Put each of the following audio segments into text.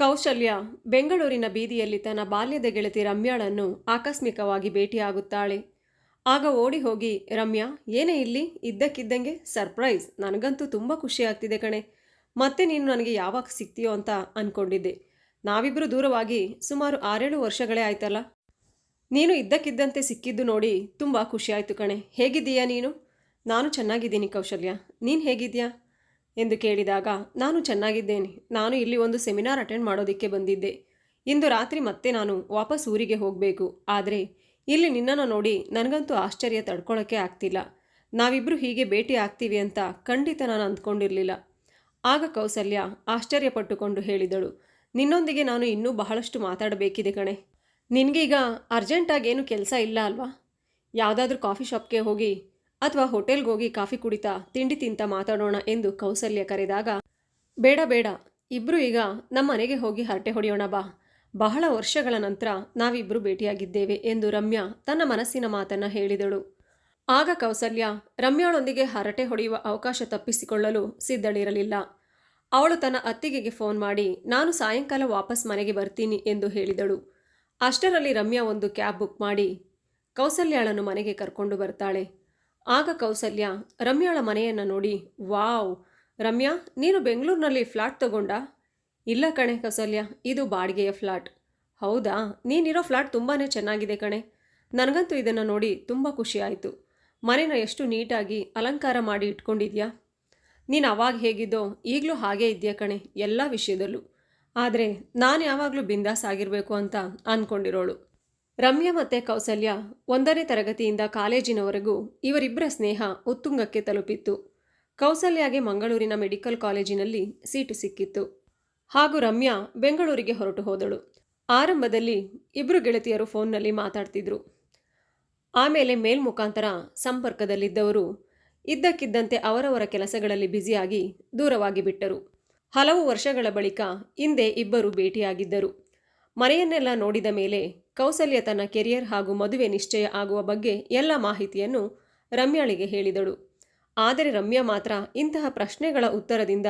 ಕೌಶಲ್ಯ ಬೆಂಗಳೂರಿನ ಬೀದಿಯಲ್ಲಿ ತನ್ನ ಬಾಲ್ಯದ ಗೆಳತಿ ರಮ್ಯಾಳನ್ನು ಆಕಸ್ಮಿಕವಾಗಿ ಭೇಟಿಯಾಗುತ್ತಾಳೆ. ಆಗ ಓಡಿ ಹೋಗಿ, ರಮ್ಯಾ, ಏನೇ ಇಲ್ಲಿ ಇದ್ದಕ್ಕಿದ್ದಂಗೆ ಸರ್ಪ್ರೈಸ್. ನನಗಂತೂ ತುಂಬ ಖುಷಿ ಆಗ್ತಿದೆ ಕಣೆ. ಮತ್ತೆ ನೀನು ನನಗೆ ಯಾವಾಗ ಸಿಗ್ತೀಯೋ ಅಂತ ಅಂದ್ಕೊಂಡಿದ್ದೆ ನಾವಿಬ್ಬರು ದೂರವಾಗಿ ಸುಮಾರು ಆರೇಳು ವರ್ಷಗಳೇ ಆಯ್ತಲ್ಲ. ನೀನು ಇದ್ದಕ್ಕಿದ್ದಂತೆ ಸಿಕ್ಕಿದ್ದು ನೋಡಿ ತುಂಬ ಖುಷಿಯಾಯಿತು ಕಣೆ. ಹೇಗಿದ್ದೀಯಾ ನೀನು? ನಾನು ಚೆನ್ನಾಗಿದ್ದೀನಿ ಕೌಶಲ್ಯ. ನೀನು ಹೇಗಿದ್ಯಾ ಎಂದು ಕೇಳಿದಾಗ, ನಾನು ಚೆನ್ನಾಗಿದ್ದೇನೆ. ನಾನು ಇಲ್ಲಿ ಒಂದು ಸೆಮಿನಾರ್ ಅಟೆಂಡ್ ಮಾಡೋದಕ್ಕೆ ಬಂದಿದ್ದೆ. ಇಂದು ರಾತ್ರಿ ಮತ್ತೆ ನಾನು ವಾಪಸ್ ಊರಿಗೆ ಹೋಗಬೇಕು. ಆದರೆ, ಇಲ್ಲಿ ನಿನ್ನನ್ನು ನೋಡಿ ನನಗಂತೂ ಆಶ್ಚರ್ಯ ತಡ್ಕೊಳ್ಳೋಕ್ಕೆ ಆಗ್ತಿಲ್ಲ. ನಾವಿಬ್ಬರು ಹೀಗೆ ಭೇಟಿ ಆಗ್ತೀವಿ ಅಂತ ಖಂಡಿತ ನಾನು ಅಂದ್ಕೊಂಡಿರಲಿಲ್ಲ. ಆಗ ಕೌಸಲ್ಯ ಆಶ್ಚರ್ಯಪಟ್ಟುಕೊಂಡು ಹೇಳಿದಳು, ನಿನ್ನೊಂದಿಗೆ ನಾನು ಇನ್ನೂ ಬಹಳಷ್ಟು ಮಾತಾಡಬೇಕಿದೆ ಕಣೆ. ನಿನಗೀಗ ಅರ್ಜೆಂಟಾಗಿ ಏನು ಕೆಲಸ ಇಲ್ಲ ಅಲ್ವಾ? ಯಾವುದಾದ್ರೂ ಕಾಫಿ ಶಾಪ್ಗೆ ಹೋಗಿ ಅಥವಾ ಹೋಟೆಲ್ಗೆ ಹೋಗಿ ಕಾಫಿ ಕುಡಿತಾ, ತಿಂಡಿ ತಿಂತ ಮಾತಾಡೋಣ ಎಂದು ಕೌಸಲ್ಯ ಕರೆದಾಗ, ಬೇಡ ಬೇಡ ಇಬ್ಬರು ಈಗ ನಮ್ಮ ಮನೆಗೆ ಹೋಗಿ ಹರಟೆ ಹೊಡೆಯೋಣ ಬಾ. ಬಹಳ ವರ್ಷಗಳ ನಂತರ ನಾವಿಬ್ಬರು ಭೇಟಿಯಾಗಿದ್ದೇವೆ ಎಂದು ರಮ್ಯಾ ತನ್ನ ಮನಸ್ಸಿನ ಮಾತನ್ನು ಹೇಳಿದಳು. ಆಗ ಕೌಸಲ್ಯ, ರಮ್ಯಾಳೊಂದಿಗೆ ಹರಟೆ ಹೊಡೆಯುವ ಅವಕಾಶ ತಪ್ಪಿಸಿಕೊಳ್ಳಲು ಸಿದ್ಧಳಿರಲಿಲ್ಲ. ಅವಳು ತನ್ನ ಅತ್ತಿಗೆಗೆ ಫೋನ್ ಮಾಡಿ, ನಾನು ಸಾಯಂಕಾಲ ವಾಪಸ್ ಮನೆಗೆ ಬರ್ತೀನಿ ಎಂದು ಹೇಳಿದಳು. ಅಷ್ಟರಲ್ಲಿ ರಮ್ಯಾ ಒಂದು ಕ್ಯಾಬ್ ಬುಕ್ ಮಾಡಿ ಕೌಸಲ್ಯಾಳನ್ನು ಮನೆಗೆ ಕರ್ಕೊಂಡು ಬರ್ತಾಳೆ. ಆಗ ಕೌಸಲ್ಯ, ರಮ್ಯಾಳ ಮನೆಯನ್ನು ನೋಡಿ, ವಾವ್, ರಮ್ಯಾ, ನೀನು ಬೆಂಗಳೂರಿನಲ್ಲಿ ಫ್ಲಾಟ್ ತಗೊಂಡ? ಇಲ್ಲ ಕಣೆ ಕೌಸಲ್ಯ, ಇದು ಬಾಡಿಗೆಯ ಫ್ಲಾಟ್. ಹೌದಾ? ನೀನಿರೋ ಫ್ಲಾಟ್ ತುಂಬಾ ಚೆನ್ನಾಗಿದೆ ಕಣೆ. ನನಗಂತೂ ಇದನ್ನು ನೋಡಿ ತುಂಬ ಖುಷಿಯಾಯಿತು ಮನೆನ ಎಷ್ಟು ನೀಟಾಗಿ ಅಲಂಕಾರ ಮಾಡಿ ಇಟ್ಕೊಂಡಿದ್ಯಾ? ನೀನು ಅವಾಗ ಹೇಗಿದ್ದೋ ಈಗಲೂ ಹಾಗೇ ಇದೆಯಾ ಕಣೆ, ಎಲ್ಲ ವಿಷಯದಲ್ಲೂ. ಆದರೆ ನಾನು ಯಾವಾಗಲೂ ಬಿಂದಾಸ್ ಆಗಿರಬೇಕು ಅಂತ ಅಂದ್ಕೊಂಡಿರೋಳು ರಮ್ಯಾ ಮತ್ತು ಕೌಸಲ್ಯ ಒಂದನೇ ತರಗತಿಯಿಂದ ಕಾಲೇಜಿನವರೆಗೂ ಇವರಿಬ್ಬರ ಸ್ನೇಹ ಉತ್ತುಂಗಕ್ಕೆ ತಲುಪಿತ್ತು. ಕೌಸಲ್ಯಗೆ ಮಂಗಳೂರಿನ ಮೆಡಿಕಲ್ ಕಾಲೇಜಿನಲ್ಲಿ ಸೀಟು ಸಿಕ್ಕಿತ್ತು. ಹಾಗೂ ರಮ್ಯಾ ಬೆಂಗಳೂರಿಗೆ ಹೊರಟು ಹೋದಳು. ಆರಂಭದಲ್ಲಿ ಇಬ್ಬರು ಗೆಳತಿಯರು ಫೋನ್ನಲ್ಲಿ ಮಾತಾಡ್ತಿದ್ರು. ಆಮೇಲೆ ಮೇಲ್ಮುಖಾಂತರ ಸಂಪರ್ಕದಲ್ಲಿದ್ದವರು ಇದ್ದಕ್ಕಿದ್ದಂತೆ ಅವರವರ ಕೆಲಸಗಳಲ್ಲಿ ಬ್ಯುಸಿಯಾಗಿ ದೂರವಾಗಿ ಬಿಟ್ಟರು. ಹಲವು ವರ್ಷಗಳ ಬಳಿಕ ಹಿಂದೆ ಇಬ್ಬರು ಭೇಟಿಯಾಗಿದ್ದರು. ಮನೆಯನ್ನೆಲ್ಲ ನೋಡಿದ ಮೇಲೆ ಕೌಸಲ್ಯ ತನ್ನ ಕೆರಿಯರ್ ಹಾಗೂ ಮದುವೆ ನಿಶ್ಚಯ ಆಗುವ ಬಗ್ಗೆ ಎಲ್ಲ ಮಾಹಿತಿಯನ್ನು ರಮ್ಯಾಳಿಗೆ ಹೇಳಿದಳು. ಆದರೆ ರಮ್ಯಾ ಮಾತ್ರ ಇಂತಹ ಪ್ರಶ್ನೆಗಳ ಉತ್ತರದಿಂದ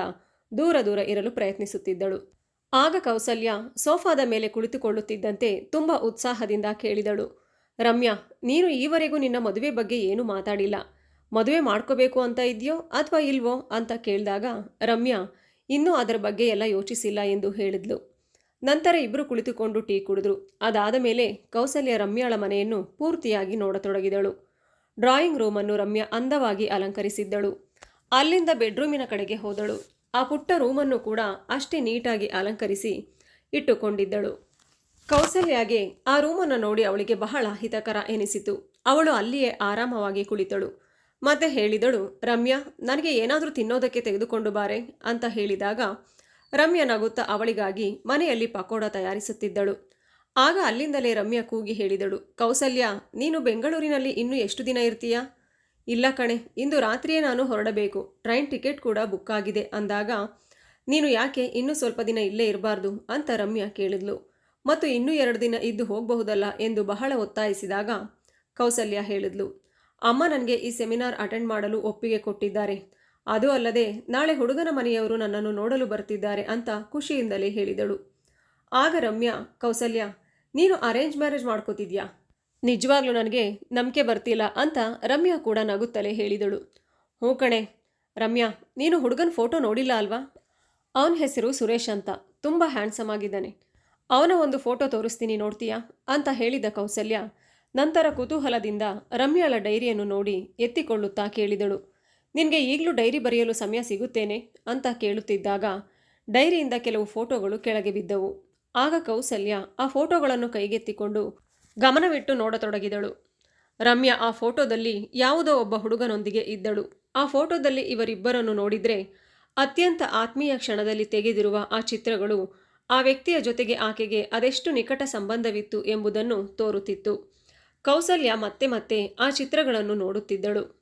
ದೂರ ದೂರ ಇರಲು ಪ್ರಯತ್ನಿಸುತ್ತಿದ್ದಳು. ಆಗ ಕೌಸಲ್ಯ ಸೋಫಾದ ಮೇಲೆ ಕುಳಿತುಕೊಳ್ಳುತ್ತಿದ್ದಂತೆ ತುಂಬ ಉತ್ಸಾಹದಿಂದ ಕೇಳಿದಳು. ರಮ್ಯಾ, ನೀನು ಈವರೆಗೂ ನಿನ್ನ ಮದುವೆ ಬಗ್ಗೆ ಏನೂ ಮಾತಾಡಿಲ್ಲ? ಮದುವೆ ಮಾಡ್ಕೋಬೇಕು ಅಂತ ಇದೆಯೋ ಅಥವಾ ಇಲ್ವೋ ಅಂತ ಕೇಳಿದಾಗ ರಮ್ಯಾ, ಇನ್ನೂ ಅದರ ಬಗ್ಗೆ ಎಲ್ಲ ಯೋಚಿಸಿಲ್ಲ ಎಂದು ಹೇಳಿದ್ಲು. ನಂತರ ಇಬ್ಬರು ಕುಳಿತುಕೊಂಡು ಟೀ ಕುಡಿದ್ರು. ಅದಾದ ಮೇಲೆ ಕೌಸಲ್ಯ ರಮ್ಯಾಳ ಮನೆಯನ್ನು ಪೂರ್ತಿಯಾಗಿ ನೋಡತೊಡಗಿದಳು. ಡ್ರಾಯಿಂಗ್ ರೂಮನ್ನು ರಮ್ಯಾ ಅಂದವಾಗಿ ಅಲಂಕರಿಸಿದ್ದಳು. ಅಲ್ಲಿಂದ ಬೆಡ್ರೂಮಿನ ಕಡೆಗೆ ಹೋದಳು. ಆ ಪುಟ್ಟ ರೂಮನ್ನು ಕೂಡ ಅಷ್ಟೇ ನೀಟಾಗಿ ಅಲಂಕರಿಸಿ ಇಟ್ಟುಕೊಂಡಿದ್ದಳು. ಕೌಸಲ್ಯಾಗೆ ಆ ರೂಮನ್ನು ನೋಡಿ ಅವಳಿಗೆ ಬಹಳ ಹಿತಕರ ಎನಿಸಿತು. ಅವಳು ಅಲ್ಲಿಯೇ ಆರಾಮವಾಗಿ ಕುಳಿತಳು. ಮತ್ತೆ ಹೇಳಿದಳು, ರಮ್ಯಾ, ನನಗೆ ಏನಾದರೂ ತಿನ್ನೋದಕ್ಕೆ ತೆಗೆದುಕೊಂಡು ಬಾರೆ ಅಂತ ಹೇಳಿದಾಗ ರಮ್ಯಾ ನಗುತ್ತಾ ಅವಳಿಗಾಗಿ ಮನೆಯಲ್ಲಿ ಪಕೋಡ ತಯಾರಿಸುತ್ತಿದ್ದಳು. ಆಗ ಅಲ್ಲಿಂದಲೇ ರಮ್ಯ ಕೂಗಿ ಹೇಳಿದಳು, ಕೌಸಲ್ಯ, ನೀನು ಬೆಂಗಳೂರಿನಲ್ಲಿ ಇನ್ನೂ ಎಷ್ಟು ದಿನ ಇರ್ತೀಯಾ? ಇಲ್ಲ ಕಣೆ, ಇಂದು ರಾತ್ರಿಯೇ ನಾನು ಹೊರಡಬೇಕು. ಟ್ರೈನ್ ಟಿಕೆಟ್ ಕೂಡ ಬುಕ್ ಆಗಿದೆ. ಅಂದಾಗ, ನೀನು ಯಾಕೆ ಇನ್ನೂ ಸ್ವಲ್ಪ ದಿನ ಇಲ್ಲೇ ಇರಬಾರ್ದು? ಅಂತ ರಮ್ಯ ಕೇಳಿದ್ಲು. ಮತ್ತು ಇನ್ನೂ ಎರಡು ದಿನ ಇದ್ದು ಹೋಗಬಹುದಲ್ಲ? ಎಂದು ಬಹಳ ಒತ್ತಾಯಿಸಿದಾಗ ಕೌಸಲ್ಯ ಹೇಳಿದ್ಲು, ಅಮ್ಮ ನನಗೆ ಈ ಸೆಮಿನಾರ್ ಅಟೆಂಡ್ ಮಾಡಲು ಒಪ್ಪಿಗೆ ಕೊಟ್ಟಿದ್ದಾರೆ. ಅದು ಅಲ್ಲದೆ, ನಾಳೆ ಹುಡುಗನ ಮನೆಯವರು ನನ್ನನ್ನು ನೋಡಲು ಬರ್ತಿದ್ದಾರೆ ಅಂತ ಖುಷಿಯಿಂದಲೇ ಹೇಳಿದಳು. ಆಗ ರಮ್ಯಾ, ಕೌಸಲ್ಯ, ನೀನು ಅರೇಂಜ್ ಮ್ಯಾರೇಜ್ ಮಾಡ್ಕೋತಿದ್ಯಾ? ನಿಜವಾಗ್ಲೂ ನನಗೆ ನಂಬಿಕೆ ಬರ್ತಿಲ್ಲ ಅಂತ ರಮ್ಯಾ ಕೂಡ ನಗುತ್ತಲೇ ಹೇಳಿದಳು. ಹ್ಞೂ ಕಣೆ, ರಮ್ಯಾ, ನೀನು ಹುಡುಗನ ಫೋಟೋ ನೋಡಿಲ್ಲ ಅಲ್ವಾ? ಅವನ ಹೆಸರು ಸುರೇಶ್ ಅಂತ, ತುಂಬ ಹ್ಯಾಂಡ್ಸಮ್ ಆಗಿದ್ದಾನೆ. ಅವನ ಒಂದು ಫೋಟೋ ತೋರಿಸ್ತೀನಿ ನೋಡ್ತೀಯಾ? ಅಂತ ಹೇಳಿದ ಕೌಸಲ್ಯ, ನಂತರ ಕುತೂಹಲದಿಂದ ರಮ್ಯಾಳ ಡೈರಿಯನ್ನು ನೋಡಿ ಎತ್ತಿಕೊಳ್ಳುತ್ತಾ ಕೇಳಿದಳು. ನಿನಗೆ ಈಗಲೂ ಡೈರಿ ಬರೆಯಲು ಸಮಯ ಸಿಗುತ್ತೇನೆ ಅಂತ ಕೇಳುತ್ತಿದ್ದಾಗ ಡೈರಿಯಿಂದ ಕೆಲವು ಫೋಟೋಗಳು ಕೆಳಗೆ ಬಿದ್ದವು. ಆಗ ಕೌಸಲ್ಯ ಆ ಫೋಟೋಗಳನ್ನು ಕೈಗೆತ್ತಿಕೊಂಡು ಗಮನವಿಟ್ಟು ನೋಡತೊಡಗಿದಳು. ರಮ್ಯಾ ಆ ಫೋಟೋದಲ್ಲಿ ಯಾವುದೋ ಒಬ್ಬ ಹುಡುಗನೊಂದಿಗೆ ಇದ್ದಳು. ಆ ಫೋಟೋದಲ್ಲಿ ಇವರಿಬ್ಬರನ್ನು ನೋಡಿದರೆ ಅತ್ಯಂತ ಆತ್ಮೀಯ ಕ್ಷಣದಲ್ಲಿ ತೆಗೆದಿರುವ ಆ ಚಿತ್ರಗಳು ಆ ವ್ಯಕ್ತಿಯ ಜೊತೆಗೆ ಆಕೆಗೆ ಅದೆಷ್ಟು ನಿಕಟ ಸಂಬಂಧವಿತ್ತು ಎಂಬುದನ್ನು ತೋರುತ್ತಿತ್ತು. ಕೌಸಲ್ಯ ಮತ್ತೆ ಮತ್ತೆ ಆ ಚಿತ್ರಗಳನ್ನು ನೋಡುತ್ತಿದ್ದಳು.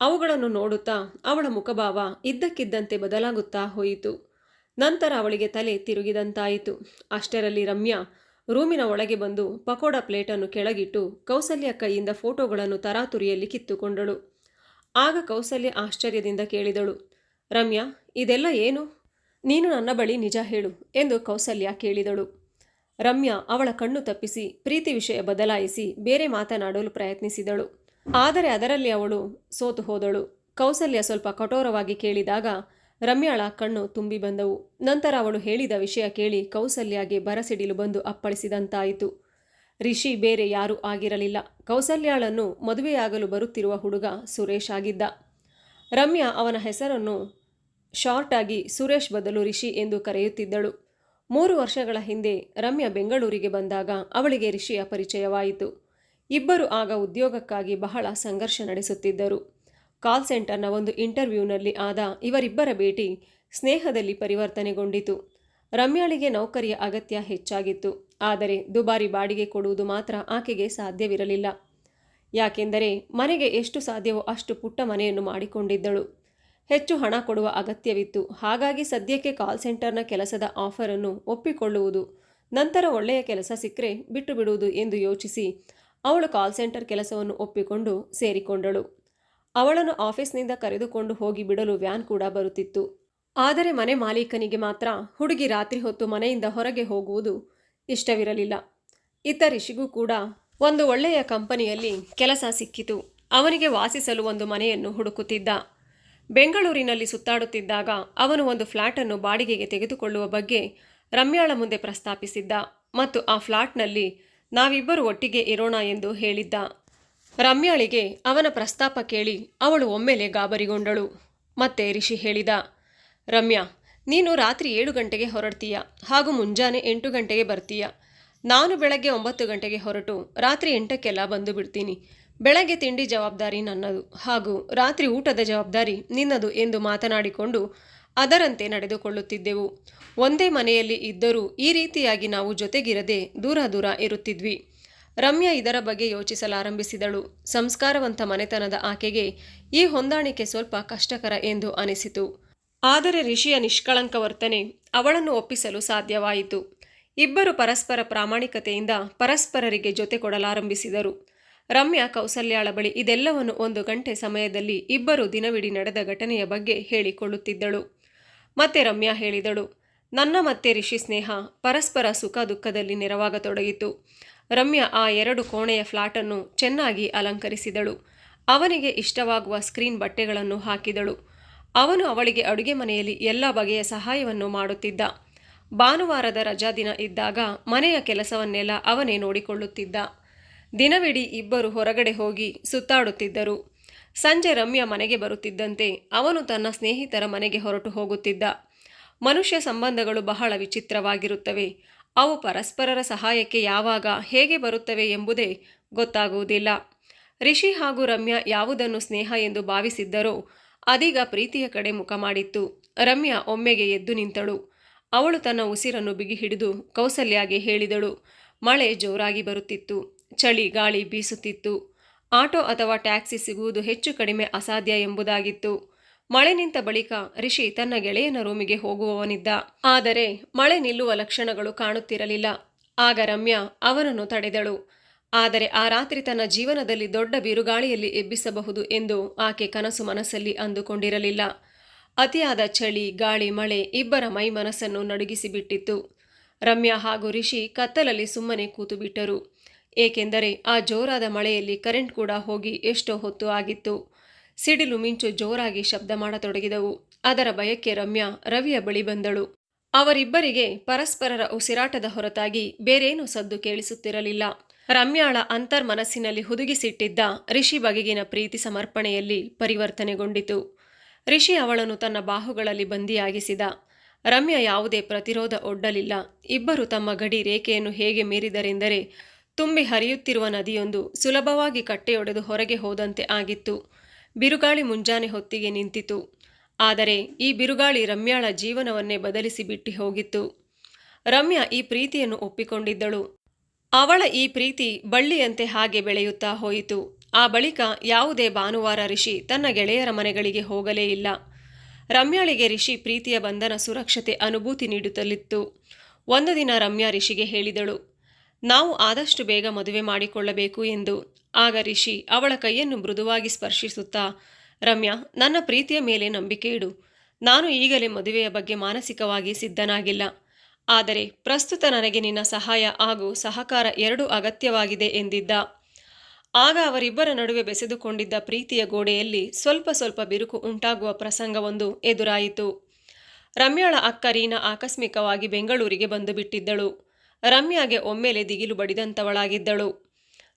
ಅವುಗಳನ್ನು ನೋಡುತ್ತಾ ಅವಳ ಮುಖಭಾವ ಇದ್ದಕ್ಕಿದ್ದಂತೆ ಬದಲಾಗುತ್ತಾ ಹೋಯಿತು. ನಂತರ ಅವಳಿಗೆ ತಲೆ ತಿರುಗಿದಂತಾಯಿತು. ಅಷ್ಟರಲ್ಲಿ ರಮ್ಯಾ ರೂಮಿನ ಒಳಗೆ ಬಂದು ಪಕೋಡ ಪ್ಲೇಟನ್ನು ಕೆಳಗಿಟ್ಟು ಕೌಸಲ್ಯ ಕೈಯಿಂದ ಫೋಟೋಗಳನ್ನು ತರಾತುರಿಯಲ್ಲಿ ಕಿತ್ತುಕೊಂಡಳು. ಆಗ ಕೌಸಲ್ಯ ಆಶ್ಚರ್ಯದಿಂದ ಕೇಳಿದಳು, ರಮ್ಯಾ, ಇದೆಲ್ಲ ಏನು? ನೀನು ನನ್ನ ಬಳಿ ನಿಜ ಹೇಳು ಎಂದು ಕೌಸಲ್ಯ ಕೇಳಿದಳು. ರಮ್ಯಾ ಅವಳ ಕಣ್ಣು ತಪ್ಪಿಸಿ ಪ್ರೀತಿ ವಿಷಯ ಬದಲಾಯಿಸಿ ಬೇರೆ ಮಾತನಾಡಲು ಪ್ರಯತ್ನಿಸಿದಳು. ಆದರೆ ಅದರಲ್ಲಿ ಅವಳು ಸೋತು ಹೋದಳು. ಕೌಸಲ್ಯ ಸ್ವಲ್ಪ ಕಠೋರವಾಗಿ ಕೇಳಿದಾಗ ರಮ್ಯಾಳ ಕಣ್ಣು ತುಂಬಿ ಬಂದವು. ನಂತರ ಅವಳು ಹೇಳಿದ ವಿಷಯ ಕೇಳಿ ಕೌಸಲ್ಯಗೆ ಬರಸಿಡಿಲು ಬಂದು ಅಪ್ಪಳಿಸಿದಂತಾಯಿತು. ರಿಷಿ ಬೇರೆ ಯಾರೂ ಆಗಿರಲಿಲ್ಲ. ಕೌಸಲ್ಯಾಳನ್ನು ಮದುವೆಯಾಗಲು ಬರುತ್ತಿರುವ ಹುಡುಗ ಸುರೇಶ್ ಆಗಿದ್ದ. ರಮ್ಯಾ ಅವನ ಹೆಸರನ್ನು ಶಾರ್ಟ್ ಆಗಿ ಸುರೇಶ್ ಬದಲು ರಿಷಿ ಎಂದು ಕರೆಯುತ್ತಿದ್ದಳು. ಮೂರು ವರ್ಷಗಳ ಹಿಂದೆ ರಮ್ಯಾ ಬೆಂಗಳೂರಿಗೆ ಬಂದಾಗ ಅವಳಿಗೆ ರಿಷಿಯ ಪರಿಚಯವಾಯಿತು. ಇಬ್ಬರು ಆಗ ಉದ್ಯೋಗಕ್ಕಾಗಿ ಬಹಳ ಸಂಘರ್ಷ ನಡೆಸುತ್ತಿದ್ದರು. ಕಾಲ್ ಸೆಂಟರ್ನ ಒಂದು ಇಂಟರ್ವ್ಯೂನಲ್ಲಿ ಆದ ಇವರಿಬ್ಬರ ಭೇಟಿ ಸ್ನೇಹದಲ್ಲಿ ಪರಿವರ್ತನೆಗೊಂಡಿತು. ರಮ್ಯಾಳಿಗೆ ನೌಕರಿಯ ಅಗತ್ಯ ಹೆಚ್ಚಾಗಿತ್ತು. ಆದರೆ ದುಬಾರಿ ಬಾಡಿಗೆ ಕೊಡುವುದು ಮಾತ್ರ ಆಕೆಗೆ ಸಾಧ್ಯವಿರಲಿಲ್ಲ. ಯಾಕೆಂದರೆ ಮನೆಗೆ ಎಷ್ಟು ಸಾಧ್ಯವೋ ಅಷ್ಟು ಪುಟ್ಟ ಮನೆಯನ್ನು ಮಾಡಿಕೊಂಡಿದ್ದಳು. ಹೆಚ್ಚು ಹಣ ಕೊಡುವ ಅಗತ್ಯವಿತ್ತು. ಹಾಗಾಗಿ ಸದ್ಯಕ್ಕೆ ಕಾಲ್ ಸೆಂಟರ್ನ ಕೆಲಸದ ಆಫರನ್ನು ಒಪ್ಪಿಕೊಳ್ಳುವುದು, ನಂತರ ಒಳ್ಳೆಯ ಕೆಲಸ ಸಿಕ್ಕರೆ ಬಿಟ್ಟು ಬಿಡುವುದು ಎಂದು ಯೋಚಿಸಿ ಅವಳು ಕಾಲ್ ಸೆಂಟರ್ ಕೆಲಸವನ್ನು ಒಪ್ಪಿಕೊಂಡು ಸೇರಿಕೊಂಡಳು. ಅವಳನ್ನು ಆಫೀಸ್ನಿಂದ ಕರೆದುಕೊಂಡು ಹೋಗಿ ಬಿಡಲು ವ್ಯಾನ್ ಕೂಡ ಬರುತ್ತಿತ್ತು. ಆದರೆ ಮನೆ ಮಾಲೀಕನಿಗೆ ಮಾತ್ರ ಹುಡುಗಿ ರಾತ್ರಿ ಹೊತ್ತು ಮನೆಯಿಂದ ಹೊರಗೆ ಹೋಗುವುದು ಇಷ್ಟವಿರಲಿಲ್ಲ. ಇತ್ತ ರಿಷಿಗೂ ಕೂಡ ಒಂದು ಒಳ್ಳೆಯ ಕಂಪನಿಯಲ್ಲಿ ಕೆಲಸ ಸಿಕ್ಕಿತು. ಅವನಿಗೆ ವಾಸಿಸಲು ಒಂದು ಮನೆಯನ್ನು ಹುಡುಕುತ್ತಿದ್ದ. ಬೆಂಗಳೂರಿನಲ್ಲಿ ಸುತ್ತಾಡುತ್ತಿದ್ದಾಗ ಅವನು ಒಂದು ಫ್ಲ್ಯಾಟನ್ನು ಬಾಡಿಗೆಗೆ ತೆಗೆದುಕೊಳ್ಳುವ ಬಗ್ಗೆ ರಮ್ಯಾಳ ಮುಂದೆ ಪ್ರಸ್ತಾಪಿಸಿದ್ದ ಮತ್ತು ಆ ಫ್ಲಾಟ್ನಲ್ಲಿ ನಾವಿಬ್ಬರು ಒಟ್ಟಿಗೆ ಇರೋಣ ಎಂದು ಹೇಳಿದ್ದ. ರಮ್ಯಾಳಿಗೆ ಅವನ ಪ್ರಸ್ತಾಪ ಕೇಳಿ ಅವಳು ಒಮ್ಮೆಲೆ ಗಾಬರಿಗೊಂಡಳು. ಮತ್ತೆ ರಿಷಿ ಹೇಳಿದ, ರಮ್ಯಾ, ನೀನು ರಾತ್ರಿ ಏಳು ಗಂಟೆಗೆ ಹೊರಡ್ತೀಯ, ಹಾಗೂ ಮುಂಜಾನೆ ಎಂಟು ಗಂಟೆಗೆ ಬರ್ತೀಯ. ನಾನು ಬೆಳಗ್ಗೆ ಒಂಬತ್ತು ಗಂಟೆಗೆ ಹೊರಟು, ರಾತ್ರಿ ಎಂಟಕ್ಕೆಲ್ಲ ಬಂದು ಬಿಡ್ತೀನಿ. ಬೆಳಗ್ಗೆ ತಿಂಡಿ ಜವಾಬ್ದಾರಿ ನನ್ನದು, ಹಾಗೂ ರಾತ್ರಿ ಊಟದ ಜವಾಬ್ದಾರಿ ನಿನ್ನದು ಎಂದು ಮಾತನಾಡಿಕೊಂಡು ಅದರಂತೆ ನಡೆದುಕೊಳ್ಳುತ್ತಿದ್ದೆವು. ಒಂದೇ ಮನೆಯಲ್ಲಿ ಇದ್ದರೂ ಈ ರೀತಿಯಾಗಿ ನಾವು ಜೊತೆಗಿರದೆ ದೂರ ದೂರ ಇರುತ್ತಿದ್ವಿ. ರಮ್ಯಾ ಇದರ ಬಗ್ಗೆ ಯೋಚಿಸಲಾರಂಭಿಸಿದಳು. ಸಂಸ್ಕಾರವಂತ ಮನೆತನದ ಆಕೆಗೆ ಈ ಹೊಂದಾಣಿಕೆ ಸ್ವಲ್ಪ ಕಷ್ಟಕರ ಎಂದು ಅನಿಸಿತು. ಆದರೆ ರಿಷಿಯ ನಿಷ್ಕಳಂಕ ವರ್ತನೆ ಅವಳನ್ನು ಒಪ್ಪಿಸಲು ಸಾಧ್ಯವಾಯಿತು. ಇಬ್ಬರು ಪರಸ್ಪರ ಪ್ರಾಮಾಣಿಕತೆಯಿಂದ ಪರಸ್ಪರರಿಗೆ ಜೊತೆ ಕೊಡಲಾರಂಭಿಸಿದರು. ರಮ್ಯಾ ಕೌಸಲ್ಯಾಳ ಬಳಿ ಇದೆಲ್ಲವನ್ನು ಒಂದು ಗಂಟೆ ಸಮಯದಲ್ಲಿ ಇಬ್ಬರು ದಿನವಿಡೀ ನಡೆದ ಘಟನೆಯ ಬಗ್ಗೆ ಹೇಳಿಕೊಳ್ಳುತ್ತಿದ್ದಳು. ಮತ್ತೆ ರಮ್ಯಾ ಹೇಳಿದಳು. ನನ್ನ ಮತ್ತೆ ರಿಷಿ ಸ್ನೇಹ ಪರಸ್ಪರ ಸುಖ ದುಃಖದಲ್ಲಿ ನೆರವಾಗತೊಡಗಿತು. ರಮ್ಯಾ ಆ ಎರಡು ಕೋಣೆಯ ಫ್ಲಾಟನ್ನು ಚೆನ್ನಾಗಿ ಅಲಂಕರಿಸಿದಳು. ಅವನಿಗೆ ಇಷ್ಟವಾಗುವ ಸ್ಕ್ರೀನ್ ಬಟ್ಟೆಗಳನ್ನು ಹಾಕಿದಳು. ಅವನು ಅವಳಿಗೆ ಅಡುಗೆ ಮನೆಯಲ್ಲಿ ಎಲ್ಲ ಬಗೆಯ ಸಹಾಯವನ್ನು ಮಾಡುತ್ತಿದ್ದ. ಭಾನುವಾರದ ರಜಾದಿನ ಇದ್ದಾಗ ಮನೆಯ ಕೆಲಸವನ್ನೆಲ್ಲ ಅವನೇ ನೋಡಿಕೊಳ್ಳುತ್ತಿದ್ದ. ದಿನವಿಡೀ ಇಬ್ಬರು ಹೊರಗಡೆ ಹೋಗಿ ಸುತ್ತಾಡುತ್ತಿದ್ದರು. ಸಂಜೆ ರಮ್ಯ ಮನೆಗೆ ಬರುತ್ತಿದ್ದಂತೆ ಅವನು ತನ್ನ ಸ್ನೇಹಿತರ ಮನೆಗೆ ಹೊರಟು ಹೋಗುತ್ತಿದ್ದ. ಮನುಷ್ಯ ಸಂಬಂಧಗಳು ಬಹಳ ವಿಚಿತ್ರವಾಗಿರುತ್ತವೆ. ಅವು ಪರಸ್ಪರರ ಸಹಾಯಕ್ಕೆ ಯಾವಾಗ ಹೇಗೆ ಬರುತ್ತವೆ ಎಂಬುದೇ ಗೊತ್ತಾಗುವುದಿಲ್ಲ. ರಿಷಿ ಹಾಗೂ ರಮ್ಯಾ ಯಾವುದನ್ನು ಸ್ನೇಹ ಎಂದು ಭಾವಿಸಿದ್ದರೋ ಅದೀಗ ಪ್ರೀತಿಯ ಕಡೆ ಮುಖ ಮಾಡಿತ್ತು. ರಮ್ಯಾ ಒಮ್ಮೆಗೆ ಎದ್ದು ನಿಂತಳು. ಅವಳು ತನ್ನ ಉಸಿರನ್ನು ಬಿಗಿ ಹಿಡಿದು ಕೌಸಲ್ಯಾಗೆ ಹೇಳಿದಳು. ಮಳೆ ಜೋರಾಗಿ ಬರುತ್ತಿತ್ತು. ಚಳಿ ಗಾಳಿ ಬೀಸುತ್ತಿತ್ತು. ಆಟೋ ಅಥವಾ ಟ್ಯಾಕ್ಸಿ ಸಿಗುವುದು ಹೆಚ್ಚು ಕಡಿಮೆ ಅಸಾಧ್ಯ ಎಂಬುದಾಗಿತ್ತು. ಮಳೆ ನಿಂತ ಬಳಿಕ ರಿಷಿ ತನ್ನ ಗೆಳೆಯನ ರೂಮಿಗೆ ಹೋಗುವವನಿದ್ದ. ಆದರೆ ಮಳೆ ನಿಲ್ಲುವ ಲಕ್ಷಣಗಳು ಕಾಣುತ್ತಿರಲಿಲ್ಲ. ಆಗ ರಮ್ಯಾ ಅವನನ್ನು ತಡೆದಳು. ಆದರೆ ಆ ರಾತ್ರಿ ತನ್ನ ಜೀವನದಲ್ಲಿ ದೊಡ್ಡ ಬಿರುಗಾಳಿಯಲ್ಲಿ ಎಬ್ಬಿಸಬಹುದು ಎಂದು ಆಕೆ ಕನಸು ಮನಸ್ಸಲ್ಲಿ ಅಂದುಕೊಂಡಿರಲಿಲ್ಲ. ಅತಿಯಾದ ಚಳಿ, ಗಾಳಿ, ಮಳೆ ಇಬ್ಬರ ಮೈ ಮನಸ್ಸನ್ನು ನಡುಗಿಸಿಬಿಟ್ಟಿತ್ತು. ರಮ್ಯಾ ಹಾಗೂ ರಿಷಿ ಕತ್ತಲಲ್ಲಿ ಸುಮ್ಮನೆ ಕೂತು ಬಿಟ್ಟರು ಏಕೆಂದರೆ ಆ ಜೋರಾದ ಮಳೆಯಲ್ಲಿ ಕರೆಂಟ್ ಕೂಡ ಹೋಗಿ ಎಷ್ಟೋ ಹೊತ್ತು ಆಗಿತ್ತು. ಸಿಡಿಲು ಮಿಂಚು ಜೋರಾಗಿ ಶಬ್ದ ಮಾಡತೊಡಗಿದವು. ಅದರ ಭಯಕ್ಕೆ ರಮ್ಯಾ, ರವಿಯ ಬಳಿ ಬಂದಳು. ಅವರಿಬ್ಬರಿಗೆ ಪರಸ್ಪರರ ಉಸಿರಾಟದ ಹೊರತಾಗಿ ಬೇರೇನೂ ಸದ್ದು ಕೇಳಿಸುತ್ತಿರಲಿಲ್ಲ. ರಮ್ಯಾಳ ಅಂತರ್ಮನಸ್ಸಿನಲ್ಲಿ ಹುದುಗಿಸಿಟ್ಟಿದ್ದ ರಿಷಿ ಬಗೆಗಿನ ಪ್ರೀತಿ ಸಮರ್ಪಣೆಯಲ್ಲಿ ಪರಿವರ್ತನೆಗೊಂಡಿತು. ರಿಷಿ ಅವಳನ್ನು ತನ್ನ ಬಾಹುಗಳಲ್ಲಿ ಬಂದಿಯಾಗಿಸಿದ. ರಮ್ಯಾ ಯಾವುದೇ ಪ್ರತಿರೋಧ ಒಡ್ಡಲಿಲ್ಲ. ಇಬ್ಬರು ತಮ್ಮ ಗಡಿ ರೇಖೆಯನ್ನು ಹೇಗೆ ಮೀರಿದರೆಂದರೆ ತುಂಬಿ ಹರಿಯುತ್ತಿರುವ ನದಿಯೊಂದು ಸುಲಭವಾಗಿ ಕಟ್ಟೆಯೊಡೆದು ಹೊರಗೆ ಹೋದಂತೆ ಆಗಿತ್ತು. ಬಿರುಗಾಳಿ ಮುಂಜಾನೆ ಹೊತ್ತಿಗೆ ನಿಂತಿತು. ಆದರೆ ಈ ಬಿರುಗಾಳಿ ರಮ್ಯಾಳ ಜೀವನವನ್ನೇ ಬದಲಿಸಿ ಬಿಟ್ಟು ಹೋಗಿತ್ತು. ರಮ್ಯಾ ಈ ಪ್ರೀತಿಯನ್ನು ಒಪ್ಪಿಕೊಂಡಿದ್ದಳು. ಅವಳ ಈ ಪ್ರೀತಿ ಬಳ್ಳಿಯಂತೆ ಹಾಗೆ ಬೆಳೆಯುತ್ತಾ ಹೋಯಿತು. ಆ ಬಳಿಕ ಯಾವುದೇ ಭಾನುವಾರ ರಿಷಿ ತನ್ನ ಗೆಳೆಯರ ಮನೆಗಳಿಗೆ ಹೋಗಲೇ ಇಲ್ಲ. ರಮ್ಯಾಳಿಗೆ ರಿಷಿ ಪ್ರೀತಿಯ ಬಂಧನ ಸುರಕ್ಷತೆ ಅನುಭೂತಿ ನೀಡುತ್ತಲಿತ್ತು. ಒಂದು ದಿನ ರಮ್ಯಾ ರಿಷಿಗೆ ಹೇಳಿದಳು ನಾವು ಆದಷ್ಟು ಬೇಗ ಮದುವೆ ಮಾಡಿಕೊಳ್ಳಬೇಕು ಎಂದು. ಆಗ ರಿಷಿ ಅವಳ ಕೈಯನ್ನು ಮೃದುವಾಗಿ ಸ್ಪರ್ಶಿಸುತ್ತಾ, ರಮ್ಯಾ, ನನ್ನ ಪ್ರೀತಿಯ ಮೇಲೆ ನಂಬಿಕೆ ಇಡು. ನಾನು ಈಗಲೇ ಮದುವೆಯ ಬಗ್ಗೆ ಮಾನಸಿಕವಾಗಿ ಸಿದ್ಧನಾಗಿಲ್ಲ. ಆದರೆ ಪ್ರಸ್ತುತ ನನಗೆ ನಿನ್ನ ಸಹಾಯ ಹಾಗೂ ಸಹಕಾರ ಎರಡೂ ಅಗತ್ಯವಾಗಿದೆ ಎಂದಿದ್ದ. ಆಗ ಅವರಿಬ್ಬರ ನಡುವೆ ಬೆಸೆದುಕೊಂಡಿದ್ದ ಪ್ರೀತಿಯ ಗೋಡೆಯಲ್ಲಿ ಸ್ವಲ್ಪ ಸ್ವಲ್ಪ ಬಿರುಕು ಉಂಟಾಗುವ ಪ್ರಸಂಗವೊಂದು ಎದುರಾಯಿತು. ರಮ್ಯಾಳ ಅಕ್ಕ ರೀನಾ ಆಕಸ್ಮಿಕವಾಗಿ ಬೆಂಗಳೂರಿಗೆ ಬಂದು ಬಿಟ್ಟಿದ್ದಳು. ರಮ್ಯಾಗೆ ಒಮ್ಮೆಲೆ ದಿಗಿಲು ಬಡಿದಂತವಳಾಗಿದ್ದಳು.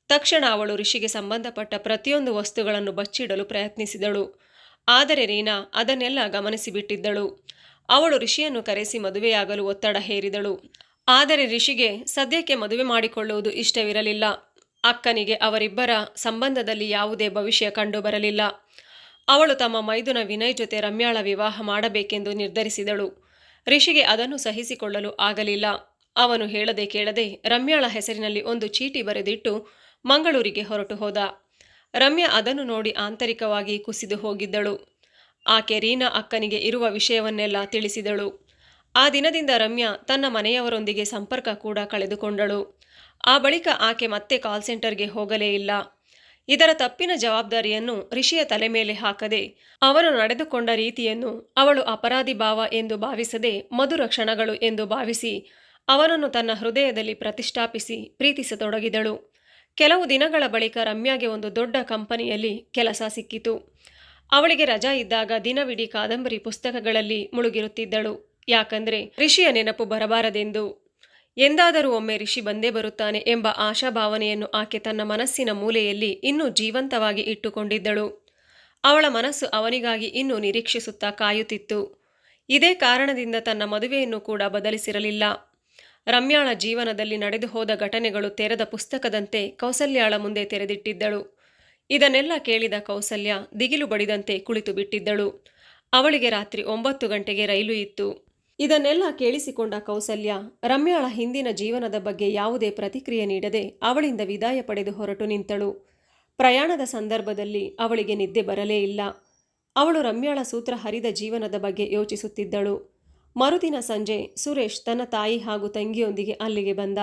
ತಕ್ಷಣ ಅವಳು ಋಷಿಗೆ ಸಂಬಂಧಪಟ್ಟ ಪ್ರತಿಯೊಂದು ವಸ್ತುಗಳನ್ನು ಬಚ್ಚಿಡಲು ಪ್ರಯತ್ನಿಸಿದಳು. ಆದರೆ ರೀನಾ ಅದನ್ನೆಲ್ಲ ಗಮನಿಸಿಬಿಟ್ಟಿದ್ದಳು. ಅವಳು ಋಷಿಯನ್ನು ಕರೆಸಿ ಮದುವೆಯಾಗಲು ಒತ್ತಡ ಹೇರಿದಳು. ಆದರೆ ಋಷಿಗೆ ಸದ್ಯಕ್ಕೆ ಮದುವೆ ಮಾಡಿಕೊಳ್ಳುವುದು ಇಷ್ಟವಿರಲಿಲ್ಲ. ಅಕ್ಕನಿಗೆ ಅವರಿಬ್ಬರ ಸಂಬಂಧದಲ್ಲಿ ಯಾವುದೇ ಭವಿಷ್ಯ ಕಂಡುಬರಲಿಲ್ಲ. ಅವಳು ತಮ್ಮ ಮೈದುನ ವಿನಯ್ ಜೊತೆ ರಮ್ಯಾಳ ವಿವಾಹ ಮಾಡಬೇಕೆಂದು ನಿರ್ಧರಿಸಿದಳು. ಋಷಿಗೆ ಅದನ್ನು ಸಹಿಸಿಕೊಳ್ಳಲು ಆಗಲಿಲ್ಲ. ಅವನು ಹೇಳದೆ ಕೇಳದೆ ರಮ್ಯಾಳ ಹೆಸರಿನಲ್ಲಿ ಒಂದು ಚೀಟಿ ಬರೆದಿಟ್ಟು ಮಂಗಳೂರಿಗೆ ಹೊರಟು ಹೋದ. ರಮ್ಯಾ ಅದನ್ನು ನೋಡಿ ಆಂತರಿಕವಾಗಿ ಕುಸಿದು ಹೋಗಿದ್ದಳು. ಆಕೆ ರೀನಾ ಅಕ್ಕನಿಗೆ ಇರುವ ವಿಷಯವನ್ನೆಲ್ಲ ತಿಳಿಸಿದಳು. ಆ ದಿನದಿಂದ ರಮ್ಯಾ ತನ್ನ ಮನೆಯವರೊಂದಿಗೆ ಸಂಪರ್ಕ ಕೂಡ ಕಳೆದುಕೊಂಡಳು. ಆ ಬಳಿಕ ಆಕೆ ಮತ್ತೆ ಕಾಲ್ ಸೆಂಟರ್ಗೆ ಹೋಗಲೇ ಇಲ್ಲ. ಇದರ ತಪ್ಪಿನ ಜವಾಬ್ದಾರಿಯನ್ನು ಋಷಿಯ ತಲೆ ಮೇಲೆ ಹಾಕದೆ ಅವನು ನಡೆದುಕೊಂಡ ರೀತಿಯನ್ನು ಅವಳು ಅಪರಾಧಿ ಭಾವ ಎಂದು ಭಾವಿಸದೆ ಮಧುರ ಕ್ಷಣಗಳು ಎಂದು ಭಾವಿಸಿ ಅವನನ್ನು ತನ್ನ ಹೃದಯದಲ್ಲಿ ಪ್ರತಿಷ್ಠಾಪಿಸಿ ಪ್ರೀತಿಸತೊಡಗಿದಳು. ಕೆಲವು ದಿನಗಳ ಬಳಿಕ ರಮ್ಯಾಗೆ ಒಂದು ದೊಡ್ಡ ಕಂಪನಿಯಲ್ಲಿ ಕೆಲಸ ಸಿಕ್ಕಿತು. ಅವಳಿಗೆ ರಜಾ ಇದ್ದಾಗ ದಿನವಿಡೀ ಕಾದಂಬರಿ ಪುಸ್ತಕಗಳಲ್ಲಿ ಮುಳುಗಿರುತ್ತಿದ್ದಳು. ಯಾಕಂದ್ರೆ ಋಷಿಯ ನೆನಪು ಬರಬಾರದೆಂದು. ಎಂದಾದರೂ ಒಮ್ಮೆ ಋಷಿ ಬಂದೇ ಬರುತ್ತಾನೆ ಎಂಬ ಆಶಾಭಾವನೆಯನ್ನು ಆಕೆ ತನ್ನ ಮನಸ್ಸಿನ ಮೂಲೆಯಲ್ಲಿ ಇನ್ನೂ ಜೀವಂತವಾಗಿ ಇಟ್ಟುಕೊಂಡಿದ್ದಳು. ಅವಳ ಮನಸ್ಸು ಅವನಿಗಾಗಿ ಇನ್ನೂ ನಿರೀಕ್ಷಿಸುತ್ತಾ ಕಾಯುತ್ತಿತ್ತು. ಇದೇ ಕಾರಣದಿಂದ ತನ್ನ ಮದುವೆಯನ್ನು ಕೂಡ ಬದಲಿಸಿರಲಿಲ್ಲ. ರಮ್ಯಾಳ ಜೀವನದಲ್ಲಿ ನಡೆದು ಹೋದ ಘಟನೆಗಳು ತೆರೆದ ಪುಸ್ತಕದಂತೆ ಕೌಸಲ್ಯಾಳ ಮುಂದೆ ತೆರೆದಿಟ್ಟಿದ್ದಳು. ಇದನ್ನೆಲ್ಲ ಕೇಳಿದ ಕೌಸಲ್ಯ ದಿಗಿಲು ಬಡಿದಂತೆ ಕುಳಿತು ಬಿಟ್ಟಿದ್ದಳು. ಅವಳಿಗೆ ರಾತ್ರಿ ಒಂಬತ್ತು ಗಂಟೆಗೆ ರೈಲು ಇತ್ತು. ಇದನ್ನೆಲ್ಲ ಕೇಳಿಸಿಕೊಂಡ ಕೌಸಲ್ಯ, ರಮ್ಯಾಳ ಹಿಂದಿನ ಜೀವನದ ಬಗ್ಗೆ ಯಾವುದೇ ಪ್ರತಿಕ್ರಿಯೆ ನೀಡದೆ ಅವಳಿಂದ ವಿದಾಯ ಪಡೆದು ಹೊರಟು ನಿಂತಳು. ಪ್ರಯಾಣದ ಸಂದರ್ಭದಲ್ಲಿ ಅವಳಿಗೆ ನಿದ್ದೆ ಬರಲೇ ಇಲ್ಲ. ಅವಳು ರಮ್ಯಾಳ ಸೂತ್ರ ಹರಿದ ಜೀವನದ ಬಗ್ಗೆ ಯೋಚಿಸುತ್ತಿದ್ದಳು. ಮರುದಿನ ಸಂಜೆ ಸುರೇಶ್ ತನ್ನ ತಾಯಿ ಹಾಗೂ ತಂಗಿಯೊಂದಿಗೆ ಅಲ್ಲಿಗೆ ಬಂದ.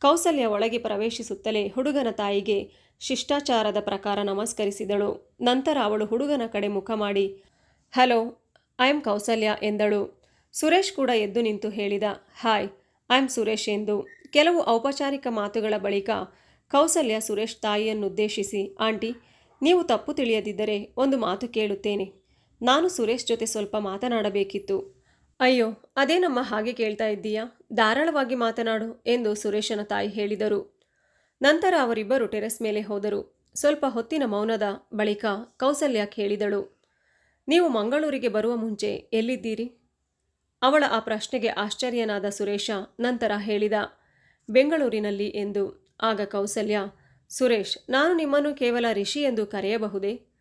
ಕೌಸಲ್ಯ ಒಳಗೆ ಪ್ರವೇಶಿಸುತ್ತಲೇ ಹುಡುಗನ ತಾಯಿಗೆ ಶಿಷ್ಟಾಚಾರದ ಪ್ರಕಾರ ನಮಸ್ಕರಿಸಿದಳು. ನಂತರ ಅವಳು ಹುಡುಗನ ಕಡೆ ಮುಖ ಮಾಡಿ, ಹಲೋ, ಐ ಆಮ್ ಕೌಸಲ್ಯ ಎಂದಳು. ಸುರೇಶ್ ಕೂಡ ಎದ್ದು ನಿಂತು ಹೇಳಿದ, ಹಾಯ್, ಐ ಆಮ್ ಸುರೇಶ್ ಎಂದು. ಕೆಲವು ಔಪಚಾರಿಕ ಮಾತುಗಳ ಬಳಿಕ ಕೌಸಲ್ಯ ಸುರೇಶ್ ತಾಯಿಯನ್ನುದ್ದೇಶಿಸಿ, ಆಂಟಿ, ನೀವು ತಪ್ಪು ತಿಳಿಯದಿದ್ದರೆ ಒಂದು ಮಾತು ಕೇಳುತ್ತೇನೆ. ನಾನು ಸುರೇಶ್ ಜೊತೆ ಸ್ವಲ್ಪ ಮಾತನಾಡಬೇಕಿತ್ತು. ಅಯ್ಯೋ ಅದೇನಮ್ಮ ಹಾಗೆ ಕೇಳ್ತಾ ಇದ್ದೀಯಾ? ಧಾರಾಳವಾಗಿ ಮಾತನಾಡು ಎಂದು ಸುರೇಶನ ತಾಯಿ ಹೇಳಿದರು. ನಂತರ ಅವರಿಬ್ಬರು ಟೆರೆಸ್ ಮೇಲೆ ಹೋದರು. ಸ್ವಲ್ಪ ಹೊತ್ತಿನ ಮೌನದ ಬಳಿಕ ಕೌಸಲ್ಯ ಕೇಳಿದಳು. ನೀವು ಮಂಗಳೂರಿಗೆ ಬರುವ ಮುಂಚೆ ಎಲ್ಲಿದ್ದೀರಿ? ಅವಳ ಆ ಪ್ರಶ್ನೆಗೆ ಆಶ್ಚರ್ಯನಾದ ಸುರೇಶ ನಂತರ ಹೇಳಿದ, ಬೆಂಗಳೂರಿನಲ್ಲಿ ಎಂದು. ಆಗ ಕೌಸಲ್ಯ, ಸುರೇಶ್, ನಾನು ನಿಮ್ಮನ್ನು ಕೇವಲ ರಿಷಿ ಎಂದು ಕರೆಯಬಹುದೇ?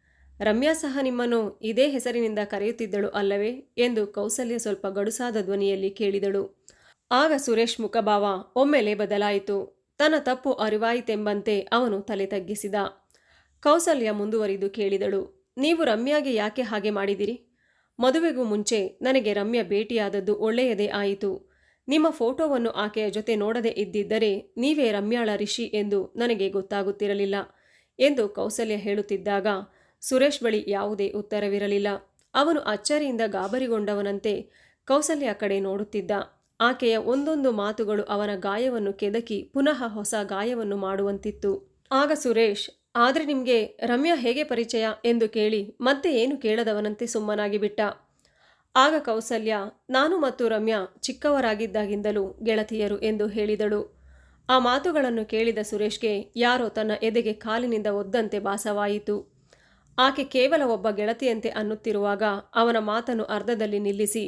ರಮ್ಯಾ ಸಹ ನಿಮ್ಮನ್ನು ಇದೇ ಹೆಸರಿನಿಂದ ಕರೆಯುತ್ತಿದ್ದಳು ಅಲ್ಲವೇ ಎಂದು ಕೌಸಲ್ಯ ಸ್ವಲ್ಪ ಗಡುಸಾದ ಧ್ವನಿಯಲ್ಲಿ ಕೇಳಿದಳು. ಆಗ ಸುರೇಶ್ ಮುಖಭಾವ ಒಮ್ಮೆಲೆ ಬದಲಾಯಿತು. ತನ್ನ ತಪ್ಪು ಅರಿವಾಯಿತೆಂಬಂತೆ ಅವನು ತಲೆ ತಗ್ಗಿಸಿದ. ಕೌಸಲ್ಯ ಮುಂದುವರಿದು ಕೇಳಿದಳು. ನೀವು ರಮ್ಯಾಗೆ ಯಾಕೆ ಹಾಗೆ ಮಾಡಿದಿರಿ? ಮದುವೆಗೂ ಮುಂಚೆ ನನಗೆ ರಮ್ಯಾ ಭೇಟಿಯಾದದ್ದು ಒಳ್ಳೆಯದೇ ಆಯಿತು. ನಿಮ್ಮ ಫೋಟೋವನ್ನು ಆಕೆಯ ಜೊತೆ ನೋಡದೆ ಇದ್ದಿದ್ದರೆ ನೀವೇ ರಮ್ಯಾಳ ಋಷಿ ಎಂದು ನನಗೆ ಗೊತ್ತಾಗುತ್ತಿರಲಿಲ್ಲ ಎಂದು ಕೌಸಲ್ಯ ಹೇಳುತ್ತಿದ್ದಾಗ ಸುರೇಶ್ ಬಳಿ ಯಾವುದೇ ಉತ್ತರವಿರಲಿಲ್ಲ. ಅವನು ಅಚ್ಚರಿಯಿಂದ ಗಾಬರಿಗೊಂಡವನಂತೆ ಕೌಸಲ್ಯ ಕಡೆ ನೋಡುತ್ತಿದ್ದ. ಆಕೆಯ ಒಂದೊಂದು ಮಾತುಗಳು ಅವನ ಗಾಯವನ್ನು ಕೆದಕಿ ಪುನಃ ಹೊಸ ಗಾಯವನ್ನು ಮಾಡುವಂತಿತ್ತು. ಆಗ ಸುರೇಶ್, ಆದರೆ ನಿಮಗೆ ರಮ್ಯಾ ಹೇಗೆ ಪರಿಚಯ? ಎಂದು ಕೇಳಿ ಮತ್ತೆ ಏನು ಕೇಳದವನಂತೆ ಸುಮ್ಮನಾಗಿಬಿಟ್ಟ ಆಗ ಕೌಸಲ್ಯ, ನಾನು ಮತ್ತು ರಮ್ಯಾ ಚಿಕ್ಕವರಾಗಿದ್ದಾಗಿಂದಲೂ ಗೆಳತಿಯರು ಎಂದು ಹೇಳಿದಳು. ಆ ಮಾತುಗಳನ್ನು ಕೇಳಿದ ಸುರೇಶ್ಗೆ ಯಾರೋ ತನ್ನ ಎದೆಗೆ ಕಾಲಿನಿಂದ ಒದ್ದಂತೆ ಭಾಸವಾಯಿತು. ಆಕೆ ಕೇವಲ ಒಬ್ಬ ಗೆಳತಿಯಂತೆ ಅನ್ನುತ್ತಿರುವಾಗ ಅವನ ಮಾತನ್ನು ಅರ್ಧದಲ್ಲಿ ನಿಲ್ಲಿಸಿ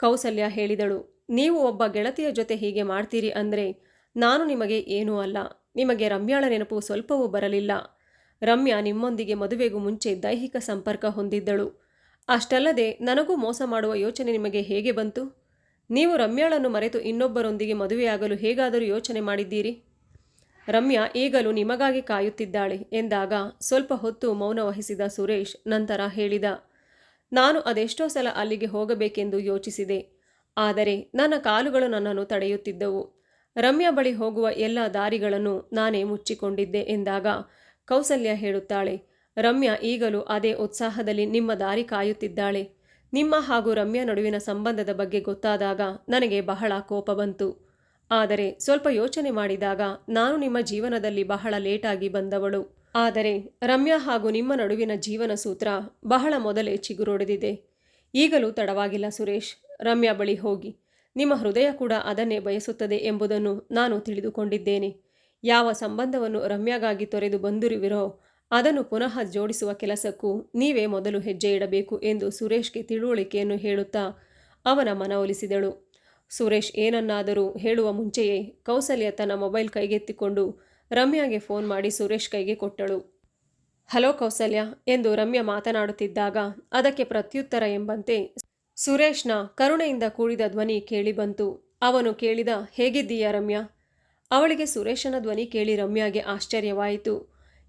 ಕೌಸಲ್ಯ ಹೇಳಿದಳು, ನೀವು ಒಬ್ಬ ಗೆಳತಿಯ ಜೊತೆ ಹೀಗೆ ಮಾಡ್ತೀರಿ ಅಂದರೆ ನಾನು ನಿಮಗೆ ಏನೂ ಅಲ್ಲ. ನಿಮಗೆ ರಮ್ಯಾಳ ನೆನಪು ಸ್ವಲ್ಪವೂ ಬರಲಿಲ್ಲ. ರಮ್ಯಾ ನಿಮ್ಮೊಂದಿಗೆ ಮದುವೆಗೂ ಮುಂಚೆ ದೈಹಿಕ ಸಂಪರ್ಕ ಹೊಂದಿದ್ದಳು. ಅಷ್ಟಲ್ಲದೆ ನನಗೂ ಮೋಸ ಮಾಡುವ ಯೋಚನೆ ನಿಮಗೆ ಹೇಗೆ ಬಂತು? ನೀವು ರಮ್ಯಾಳನ್ನು ಮರೆತು ಇನ್ನೊಬ್ಬರೊಂದಿಗೆ ಮದುವೆಯಾಗಲು ಹೇಗಾದರೂ ಯೋಚನೆ ಮಾಡಿದ್ದೀರಿ? ರಮ್ಯಾ ಈಗಲೂ ನಿಮಗಾಗಿ ಕಾಯುತ್ತಿದ್ದಾಳೆ ಎಂದಾಗ ಸ್ವಲ್ಪ ಹೊತ್ತು ಮೌನ ವಹಿಸಿದ ಸುರೇಶ್ ನಂತರ ಹೇಳಿದ, ನಾನು ಅದೆಷ್ಟೋ ಸಲ ಅಲ್ಲಿಗೆ ಹೋಗಬೇಕೆಂದು ಯೋಚಿಸಿದೆ. ಆದರೆ ನನ್ನ ಕಾಲುಗಳು ನನ್ನನ್ನು ತಡೆಯುತ್ತಿದ್ದವು. ರಮ್ಯಾ ಬಳಿ ಹೋಗುವ ಎಲ್ಲ ದಾರಿಗಳನ್ನು ನಾನೇ ಮುಚ್ಚಿಕೊಂಡಿದ್ದೆ ಎಂದಾಗ ಕೌಸಲ್ಯ ಹೇಳುತ್ತಾಳೆ, ರಮ್ಯಾ ಈಗಲೂ ಅದೇ ಉತ್ಸಾಹದಲ್ಲಿ ನಿಮ್ಮ ದಾರಿ ಕಾಯುತ್ತಿದ್ದಾಳೆ. ನಿಮ್ಮ ಹಾಗೂ ರಮ್ಯಾ ನಡುವಿನ ಸಂಬಂಧದ ಬಗ್ಗೆ ಗೊತ್ತಾದಾಗ ನನಗೆ ಬಹಳ ಕೋಪ ಬಂತು. ಆದರೆ ಸ್ವಲ್ಪ ಯೋಚನೆ ಮಾಡಿದಾಗ ನಾನು ನಿಮ್ಮ ಜೀವನದಲ್ಲಿ ಬಹಳ ಲೇಟಾಗಿ ಬಂದವಳು. ಆದರೆ ರಮ್ಯಾ ಹಾಗೂ ನಿಮ್ಮ ನಡುವಿನ ಜೀವನ ಸೂತ್ರ ಬಹಳ ಮೊದಲೇ ಚಿಗುರೊಡೆದಿದೆ. ಈಗಲೂ ತಡವಾಗಿಲ್ಲ ಸುರೇಶ್, ರಮ್ಯಾ ಬಳಿ ಹೋಗಿ. ನಿಮ್ಮ ಹೃದಯ ಕೂಡ ಅದನ್ನೇ ಬಯಸುತ್ತದೆ ಎಂಬುದನ್ನು ನಾನು ತಿಳಿದುಕೊಂಡಿದ್ದೇನೆ. ಯಾವ ಸಂಬಂಧವನ್ನು ರಮ್ಯಾಗಾಗಿ ತೊರೆದು ಬಂದಿರುವಿರೋ ಅದನ್ನು ಪುನಃ ಜೋಡಿಸುವ ಕೆಲಸಕ್ಕೂ ನೀವೇ ಮೊದಲು ಹೆಜ್ಜೆ ಇಡಬೇಕು ಎಂದು ಸುರೇಶ್ಗೆ ತಿಳುವಳಿಕೆಯನ್ನು ಹೇಳುತ್ತಾ ಅವನ ಮನವೊಲಿಸಿದಳು ಸುರೇಶ್ ಏನನ್ನಾದರೂ ಹೇಳುವ ಮುಂಚೆಯೇ ಕೌಸಲ್ಯ ತನ್ನ ಮೊಬೈಲ್ ಕೈಗೆತ್ತಿಕೊಂಡು ರಮ್ಯಾಗೆ ಫೋನ್ ಮಾಡಿ ಸುರೇಶ್ ಕೈಗೆ ಕೊಟ್ಟಳು. ಹಲೋ ಕೌಸಲ್ಯ, ಎಂದು ರಮ್ಯ ಮಾತನಾಡುತ್ತಿದ್ದಾಗ ಅದಕ್ಕೆ ಪ್ರತ್ಯುತ್ತರ ಎಂಬಂತೆ ಸುರೇಶ್ನ ಕರುಣೆಯಿಂದ ಕೂಡಿದ ಧ್ವನಿ ಕೇಳಿಬಂತು ಅವನು ಕೇಳಿದ, ಹೇಗಿದ್ದೀಯಾ ರಮ್ಯಾ? ಅವಳಿಗೆ ಸುರೇಶನ ಧ್ವನಿ ಕೇಳಿ ರಮ್ಯಾಗೆ ಆಶ್ಚರ್ಯವಾಯಿತು.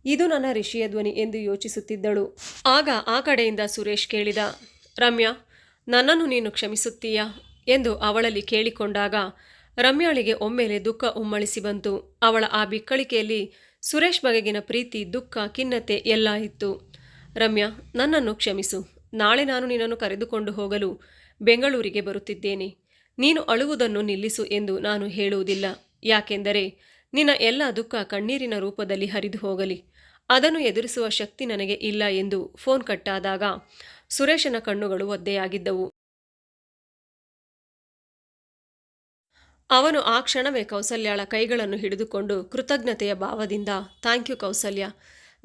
ಇದು ನನ್ನ ಋಷಿಯ ಧ್ವನಿ ಎಂದು ಯೋಚಿಸುತ್ತಿದ್ದಳು. ಆಗ ಆ ಕಡೆಯಿಂದ ಸುರೇಶ್ ಕೇಳಿದ, ರಮ್ಯಾ, ನನ್ನನ್ನು ನೀನು ಕ್ಷಮಿಸುತ್ತೀಯಾ? ಎಂದು ಅವಳಲ್ಲಿ ಕೇಳಿಕೊಂಡಾಗ ರಮ್ಯಾಳಿಗೆ ಒಮ್ಮೆಲೆ ದುಃಖ ಉಮ್ಮಳಿಸಿ ಬಂತು. ಅವಳ ಆ ಬಿಕ್ಕಳಿಕೆಯಲ್ಲಿ ಸುರೇಶ್ ಬಗೆಗಿನ ಪ್ರೀತಿ, ದುಃಖ, ಖಿನ್ನತೆ ಎಲ್ಲ ಇತ್ತು. ರಮ್ಯಾ, ನನ್ನನ್ನು ಕ್ಷಮಿಸು. ನಾಳೆ ನಾನು ನಿನ್ನನ್ನು ಕರೆದುಕೊಂಡು ಹೋಗಲು ಬೆಂಗಳೂರಿಗೆ ಬರುತ್ತಿದ್ದೇನೆ. ನೀನು ಅಳುವುದನ್ನು ನಿಲ್ಲಿಸು ಎಂದು ನಾನು ಹೇಳುವುದಿಲ್ಲ. ಯಾಕೆಂದರೆ ನಿನ್ನ ಎಲ್ಲ ದುಃಖ ಕಣ್ಣೀರಿನ ರೂಪದಲ್ಲಿ ಹರಿದು ಹೋಗಲಿ. ಅದನ್ನು ಎದುರಿಸುವ ಶಕ್ತಿ ನನಗೆ ಇಲ್ಲ ಎಂದು ಫೋನ್ ಕಟ್ಟಾದಾಗ ಸುರೇಶನ ಕಣ್ಣುಗಳು ಒದ್ದೆಯಾಗಿದ್ದವು. ಅವನು ಆ ಕ್ಷಣವೇ ಕೌಸಲ್ಯಾಳ ಕೈಗಳನ್ನು ಹಿಡಿದುಕೊಂಡು ಕೃತಜ್ಞತೆಯ ಭಾವದಿಂದ ಥ್ಯಾಂಕ್ ಯು ಕೌಸಲ್ಯ.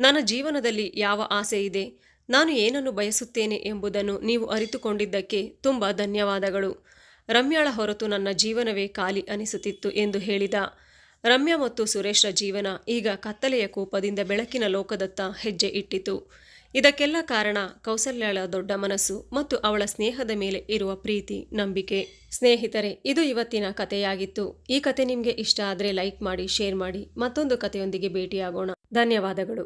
ನನ್ನ ಜೀವನದಲ್ಲಿ ಯಾವ ಆಸೆ ಇದೆ? ನಾನು ಏನನ್ನು ಬಯಸುತ್ತೇನೆ ಎಂಬುದನ್ನು ನೀವು ಅರಿತುಕೊಂಡಿದ್ದಕ್ಕೆ ತುಂಬ ಧನ್ಯವಾದಗಳು. ರಮ್ಯಾಳ ಹೊರತು ನನ್ನ ಜೀವನವೇ ಖಾಲಿ ಅನಿಸುತ್ತಿತ್ತು ಎಂದು ಹೇಳಿದ. ರಮ್ಯಾ ಮತ್ತು ಸುರೇಶ್ರ ಜೀವನ ಈಗ ಕತ್ತಲೆಯ ಕೋಪದಿಂದ ಬೆಳಕಿನ ಲೋಕದತ್ತ ಹೆಜ್ಜೆ ಇಟ್ಟಿತು. ಇದಕ್ಕೆಲ್ಲ ಕಾರಣ ಕೌಸಲ್ಯಳ ದೊಡ್ಡ ಮನಸ್ಸು ಮತ್ತು ಅವಳ ಸ್ನೇಹದ ಮೇಲೆ ಇರುವ ಪ್ರೀತಿ, ನಂಬಿಕೆ. ಸ್ನೇಹಿತರೆ, ಇದು ಇವತ್ತಿನ ಕಥೆಯಾಗಿತ್ತು. ಈ ಕತೆ ನಿಮಗೆ ಇಷ್ಟ ಆದರೆ ಲೈಕ್ ಮಾಡಿ, ಶೇರ್ ಮಾಡಿ. ಮತ್ತೊಂದು ಕಥೆಯೊಂದಿಗೆ ಭೇಟಿಯಾಗೋಣ. ಧನ್ಯವಾದಗಳು.